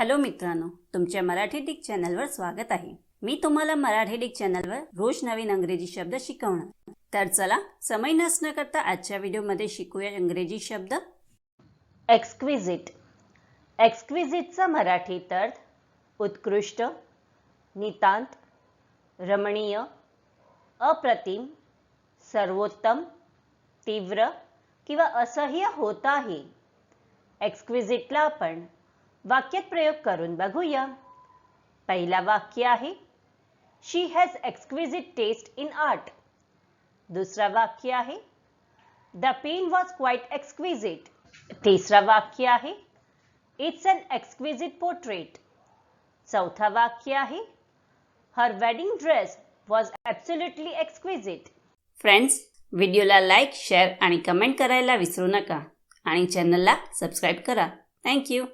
Hello मित्रांनो तुमच्या Marathi Dick चॅनलवर स्वागत आहे. मी तुम्हाला मराठी डिक चॅनलवर रोज नवीन अंग्रेजी शब्द शिकवणार. तर चला समय नसणं करता आजच्या व्हिडिओमध्ये शिकूया इंग्रजी शब्द. एक्सक्विजिट एक्सक्विजिटचा मराठीत अर्थ उत्कृष्ट नितांत रमणीय अप्रतिम सर्वोत्तम तीव्र किंवा असह्य होत आहे एक्सक्विजिटला आपण वाक्यात प्रयोग करून बघूया. पहिला वाक्य आहे she has exquisite taste in art दुसरा वाक्य आहे the pen was quite exquisite तिसरा वाक्य आहे इट्स अन एक्सक्विजिट पोर्ट्रेट चौथा वाक्य आहे her wedding dress was absolutely exquisite friends व्हिडिओला लाईक शेअर आणि कमेंट करायला विसरू नका आणि चॅनलला सबस्क्राईब करा. थँक्यू